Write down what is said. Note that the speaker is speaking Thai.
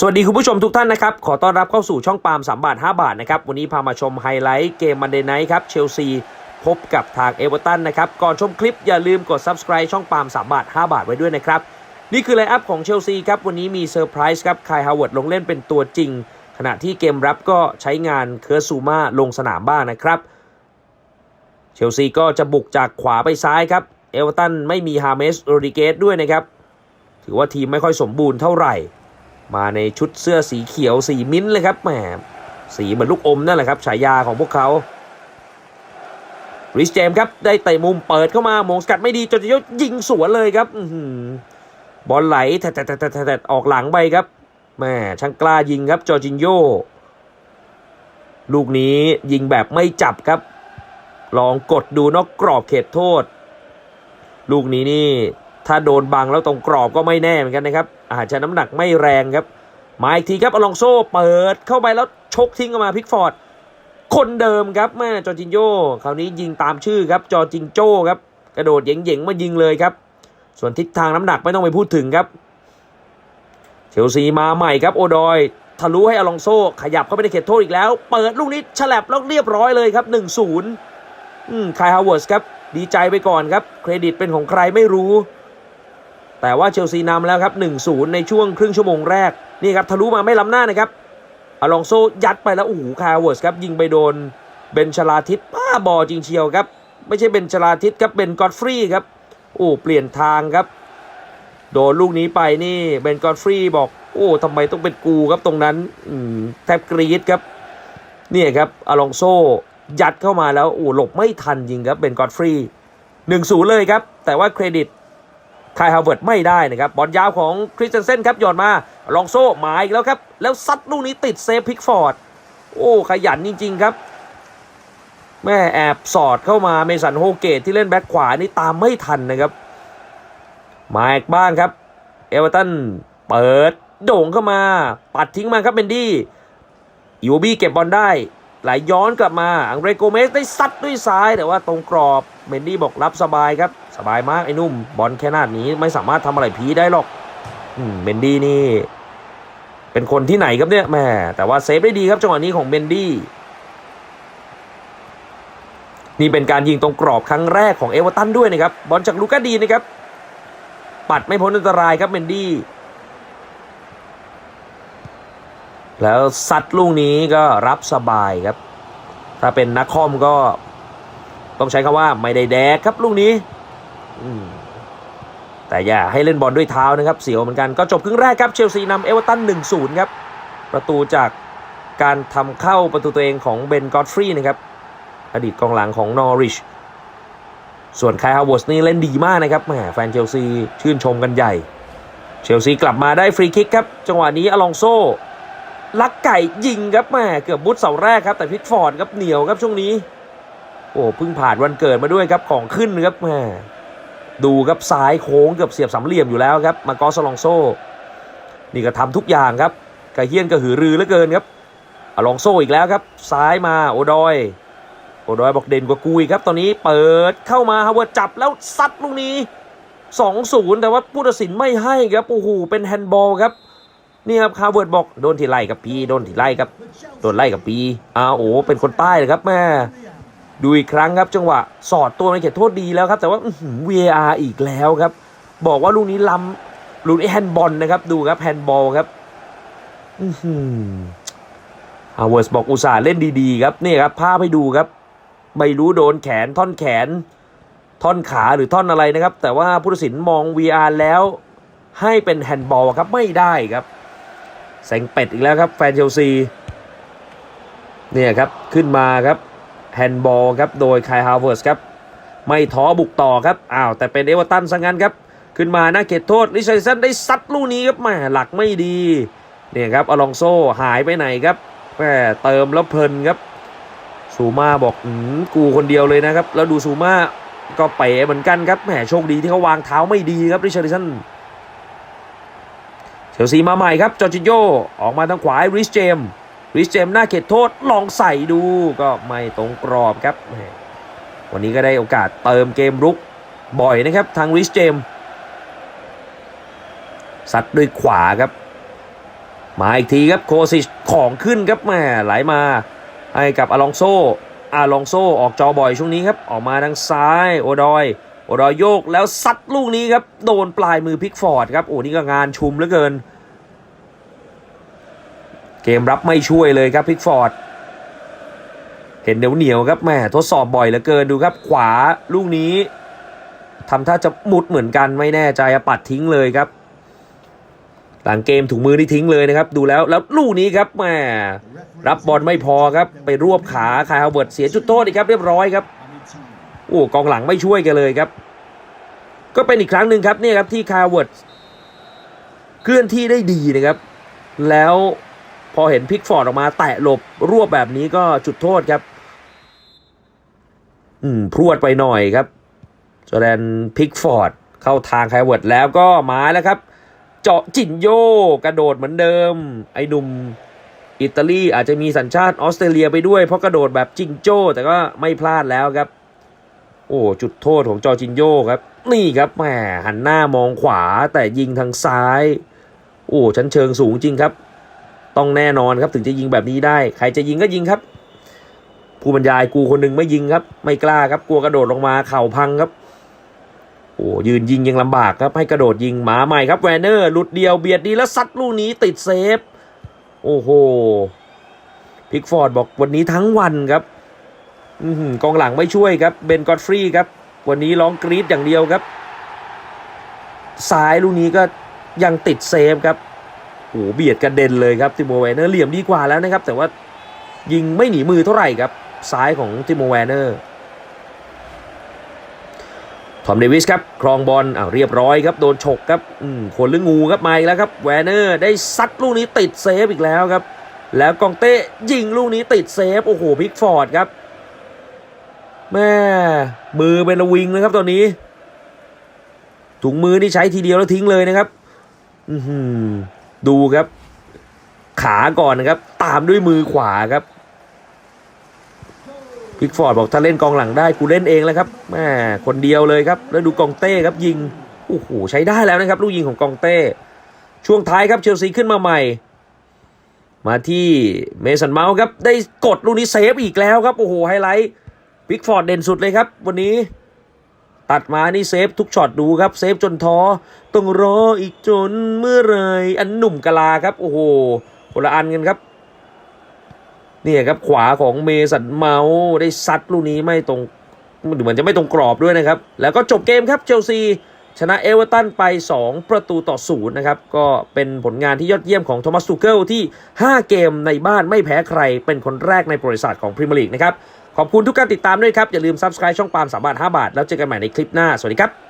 สวัสดีคุณผู้ชมทุกท่านนะครับ ขอต้อนรับเข้าสู่ช่องปาล์ม3บาท 5 บาทนะครับ วันนี้พามาชมไฮไลท์เกมมันเดย์ไนท์ครับ เชลซีพบกับทางเอเวอร์ตันนะครับ ก่อนชมคลิปอย่าลืมกด subscribe ช่องปาล์ม3บาท 5 บาทไว้ด้วยนะครับ นี่คือไลน์อัพของเชลซีครับ วันนี้มีเซอร์ไพรส์ครับคายฮาวเวิร์ดลงเล่นเป็นตัวจริง ขณะที่เกมรับก็ใช้งานเคอร์ซูมาลงสนามบ้างนะครับเชลซีก็จะบุกจากขวาไปซ้ายครับเอเวอร์ตันไม่มีฮาเมสโรดิเกสด้วยนะครับถือว่าทีมไม่ค่อยสมบูรณ์เท่าไหร่ มาในชุดเสื้อสีเขียวสีมิ้นท์เลยครับแหมสีเหมือนลูกอมนั่นแหละครับฉายาของพวกเขาริสเจมส์ครับได้เตะมุมเปิดเข้ามาโมงสกัดไม่ดีจนจะยยิงสวนเลยครับบอลไหลแทะๆออกหลังไปครับแหมช่างกล้ายิงครับจอร์จินโยลูกนี้ยิงแบบไม่จับครับ ลองกดดูนอกกรอบเขตโทษ ลูกนี้นี่ถ้าโดนบังแล้วตรงกรอบก็ไม่แน่เหมือนกันนะครับ อาจจะน้ำหนักไม่แรงครับ มาอีกทีครับอลองโซ่เปิดเข้าไปแล้วชกทิ้งออกมาพิกฟอร์ด คนเดิมครับแม่จอร์จินโยคราวนี้ยิงตามชื่อครับจอร์จิงโจ้ครับ กระโดดเย่งๆมายิงเลยครับ ส่วนทิศทางน้ำหนักไม่ต้องไปพูดถึงครับเชลซีมาใหม่ครับโอดอยทะลุให้อลองโซ่ขยับเข้าไปในเขตโทษอีกแล้ว เปิดลูกนี้ฉลับแล้วเรียบร้อยเลยครับ 1-0อืมคายฮาวเวิร์สครับ ดีใจไปก่อนครับ เครดิตเป็นของใครไม่รู้ แต่ว่าเชลซีนำแล้วครับ 1-0 ในช่วงครึ่งชั่วโมงแรก นี่ครับทะลุมาไม่ล้ำหน้านะครับอลองโซยัดไปแล้วโอ้โหคาร์เวิร์สครับ ยิงไปโดนเบนชลาทิตป้าบอจริงเชียวครับ ไม่ใช่เบนชลาทิตครับเบนกอดฟรีครับโอ้เปลี่ยนทางครับ โดนลูกนี้ไปนี่เบนกอดฟรีบอกโอ้ทำไมต้องเป็นกูครับตรงนั้นอืมแทบกรีดครับเนี่ยครับอลองโซยัดเข้ามาแล้วโอ้หลบไม่ทันยิงครับเบนกอดฟรีหนึ่งศูนย์เลยครับ แต่ว่าเครดิต คายฮาวเวิร์ดไม่ได้นะครับบอลยาวของคริสเตนเซนครับหย่อนมาลองโซ่หมาอีกแล้วครับ แล้วซัดลูกนี้ติดเซฟพิกฟอร์ด โอ้ขยันจริง ๆ ครับ แม่แอบสอดเข้ามาเมสันโฮเกตที่เล่นแบ็คขวานี่ตามไม่ทันนะครับมาอีกบ้างครับ เอเวอร์ตันเปิดโด่งเข้ามา ปัดทิ้งมาครับเบนดี้อิวบี้เก็บบอลได้ ไหลย้อนกลับมาอังเรโกเมสได้ซัดด้วยซ้ายแต่ว่าตรงกรอบเบนดี้บอกรับสบายครับ สบายมากไอ้นุ่ม บอลแค่นาดนี้ไม่สามารถทำอะไรผีได้หรอกอืมเบนดี้นี่ เป็นคนที่ไหนครับเนี่ยแม่แต่ว่าเซฟได้ดีครับจังหวะนี้ของเบนดี้นี่เป็นการยิงตรงกรอบครั้งแรกของเอเวอร์ตันด้วยนะครับบอลจากลูก้าดีนะครับปัดไม่พ้นอันตรายครับเบนดี้ แล้วซัดลูกนี้ก็รับสบายครับ ถ้าเป็นนักคอมก็ต้องใช้คำว่าไม่ได้แดกครับลูกนี้แต่อย่าให้เล่นบอลด้วยเท้านะครับ เสียวเหมือนกันก็จบครึ่งแรกครับเชลซีนำเอเวอร์ตัน1-0 ครับ ประตูจากการทำเข้าประตูตัวเองของเบนกอตฟรีนะครับ อดีตกองหลังของนอริชส่วนไคฮาวเวิร์สนี่เล่นดีมากนะครับแหมแฟนเชลซีชื่นชมกันใหญ่ เชลซีกลับมาได้ฟรีคิกครับ จังหวะนี้อลองโซ ลักไก่ยิงครับแม่เกือบมุดเสาแรกครับแต่พิกฟอร์ดครับเหนียวครับช่วงนี้ โอ้เพิ่งผ่านวันเกิดมาด้วยครับของขึ้นครับแม่ดูครับซ้ายโค้งเกือบเสียบสามเหลี่ยมอยู่แล้วครับมากอสลองโซนี่ก็ทำทุกอย่างครับกระเฮี้ยนกระหือรือเหลือเกินครับอลองโซอีกแล้วครับ ซ้ายมาโอดอย โอดอยบอกเด่นกว่ากูอีกครับ ตอนนี้เปิดเข้ามาฮาวเวิร์ดจับแล้วซัดลูกนี้ 2-0 แต่ว่าผู้ตัดสินไม่ให้ครับโอ้โหเป็นแฮนด์บอลครับ นี่ครับคาร์เวิร์ดบอกโดนทีไล่กับปีโดนทีไล่ครับโดนไล่กับปีอ้าวโอ้เป็นคนใต้เลยครับแม่ดูอีกครั้งครับจังหวะสอดตัวในเขตโทษดีแล้วครับ แต่ว่าอื้อ VAR อีกแล้วครับ บอกว่าลูกนี้ล้ำลูกนี้แฮนด์บอลนะครับ ดูครับแฮนด์บอลครับอือหือฮาวเวิร์ดบอกอุตส่าห์เล่นดีๆครับนี่ครับภาพให้ดูครับไม่รู้โดนแขนท่อนแขน ท่อนขาหรือท่อนอะไรนะครับ แต่ว่าผู้ตัดสินมอง VR แล้ว ให้เป็นแฮนด์บอลครับไม่ได้ครับ แสงเป็ดอีกแล้วครับแฟนเชลซีเนี่ยครับขึ้นมาครับแฮนด์บอลครับโดยคายฮาวเวิร์สครับไม่ท้อบุกต่อครับอ้าวแต่เป็นเอเวอร์ตันซะงั้นครับขึ้นมาหน้าเขตโทษลิชัยสันได้ซัดลูกนี้ครับแหมหลักไม่ดีเนี่ยครับอลองโซหายไปไหนครับแหมเติมแล้วเพลินครับซูมาบอกอืมกูคนเดียวเลยนะครับ แล้วดูซูมาก็เป๋เหมือนกันครับแหมโชคดีที่เขาวางเท้าไม่ดีครับริชาริสัน เชลซีมาใหม่ครับจอร์จิโยออกมาทางขวาริชเจมริชเจมหน้าเขตโทษลองใส่ดูก็ไม่ตรงกรอบครับ วันนี้ก็ได้โอกาสเติมเกมรุกบ่อยนะครับทางริชเจมสัดด้วยขวาครับ มาอีกทีครับโคซิชของขึ้นครับแม่ไหลมาให้กับอลองโซอาลองโซออกจอบ่อยช่วงนี้ครับ ออกมาทางซ้ายโอดอย โอยโยกแล้วซัดลูกนี้ครับ โดนปลายมือพิกฟอร์ดครับ โอ้นี่ก็งานชุมเหลือเกิน เกมรับไม่ช่วยเลยครับพิกฟอร์ด เห็นเหนียวเหนียวครับแม่ทดสอบบ่อยเหลือเกินดูครับ ขวาลูกนี้ทำท่าจะมุดเหมือนกันไม่แน่ใจปัดทิ้งเลยครับหลังเกมถุงมือนี่ทิ้งเลยนะครับ ดูแล้วแล้วลูกนี้ครับแม่รับบอลไม่พอครับ ไปรวบขาคายฮาวเวิร์ดเสียจุดโทษอีกครับเรียบร้อยครับ โอ้กองหลังไม่ช่วยกันเลยครับ ก็เป็นอีกครั้งหนึ่งครับเนี่ยครับที่คายฮาวเวิร์ดเคลื่อนที่ได้ดีนะครับ แล้วพอเห็นพิกฟอร์ดออกมาแตะหลบรวบแบบนี้ก็จุดโทษครับ อืมพรวดไปหน่อยครับจอแดนพิกฟอร์ดเข้าทางไคเวิร์ดแล้วก็มาแล้วครับ เจาะจินโยกระโดดเหมือนเดิม ไอ้หนุ่มอิตาลีอาจจะมีสัญชาติออสเตรเลียไปด้วยเพราะกระโดดแบบจิงโจ้แต่ก็ไม่พลาดแล้วครับ โอ้จุดโทษของจอจินโยครับ นี่ครับแหมหันหน้ามองขวาแต่ยิงทางซ้าย โอ้ชั้นเชิงสูงจริงครับ ต้องแน่นอนครับถึงจะยิงแบบนี้ได้ ใครจะยิงก็ยิงครับ ผู้บรรยายกูคนหนึ่งไม่ยิงครับ ไม่กล้าครับกลัวกระโดดลงมาเข่าพังครับโอ้ยืนยิงยังลำบากครับให้กระโดดยิงหมาใหม่ครับแวนเนอร์หลุดเดียวเบียดดีแล้วซัดลูกนี้ติดเซฟ โอ้โหพิกฟอร์ดบอกวันนี้ทั้งวันครับ กองหลังไม่ช่วยครับเบนกอดฟรีครับ วันนี้ร้องกรี๊ดอย่างเดียวครับ ซ้ายลูกนี้ก็ยังติดเซฟครับโอ้โหเบียดกระเด็นเลยครับติโมแวนเนอร์เหลี่ยมดีกว่าแล้วนะครับ แต่ว่ายิงไม่หนีมือเท่าไหร่ครับ ซ้ายของติโมแวนเนอร์ทอมเดวิสครับครองบอลอ้าวเรียบร้อยครับ โดนฉกครับอืมคนหรืองูครับมาอีกแล้วครับแวนเนอร์ได้ซัดลูกนี้ติดเซฟอีกแล้วครับ แล้วกองเต้ยิงลูกนี้ติดเซฟโอ้โหพิกฟอร์ดครับ แม่มือเป็นวิงเลยครับตอนนี้ ถุงมือนี่ใช้ทีเดียวแล้วทิ้งเลยนะครับอืดูครับ ขาก่อนนะครับ ตามด้วยมือขวาครับพิกฟอร์ดบอกถ้าเล่นกองหลังได้กูเล่นเองแล้วครับแม่คนเดียวเลยครับ แล้วดูกองเต้ครับยิงโอ้โหใช้ได้แล้วนะครับ ลูกยิงของกองเต้ ช่วงท้ายครับเชลซีขึ้นมาใหม่ มาที่เมสันเมาส์ครับได้กดลูกนี้เซฟอีกแล้วครับโอ้โหไฮไลท์ พิกฟอร์ดเด่นสุดเลยครับ วันนี้ ตัดมานี่เซฟทุกช็อตดูครับ เซฟจนท้อต้องรออีกจนเมื่อไรอันหนุ่มกะลาครับ โอ้โหคนละอันกันครับนี่ครับขวาของเมสันเมาส์ได้ซัดลูกนี้ไม่ตรงเหมือนจะไม่ตรงกรอบด้วยนะครับ แล้วก็จบเกมครับเชลซีชนะเอเวอร์ตันไป 2 ประตูต่อศูนย์นะครับ ก็เป็นผลงานที่ยอดเยี่ยมของโทมัสตูเกิลที่ 5 เกมในบ้านไม่แพ้ใครเป็นคนแรกในประวัติศาสตร์ของพรีเมียร์ลีกนะครับ ขอบคุณทุกการติดตามด้วยครับ อย่าลืม Subscribe ช่องปาล์มสามบาท5บาท แล้วเจอกันใหม่ในคลิปหน้า สวัสดีครับ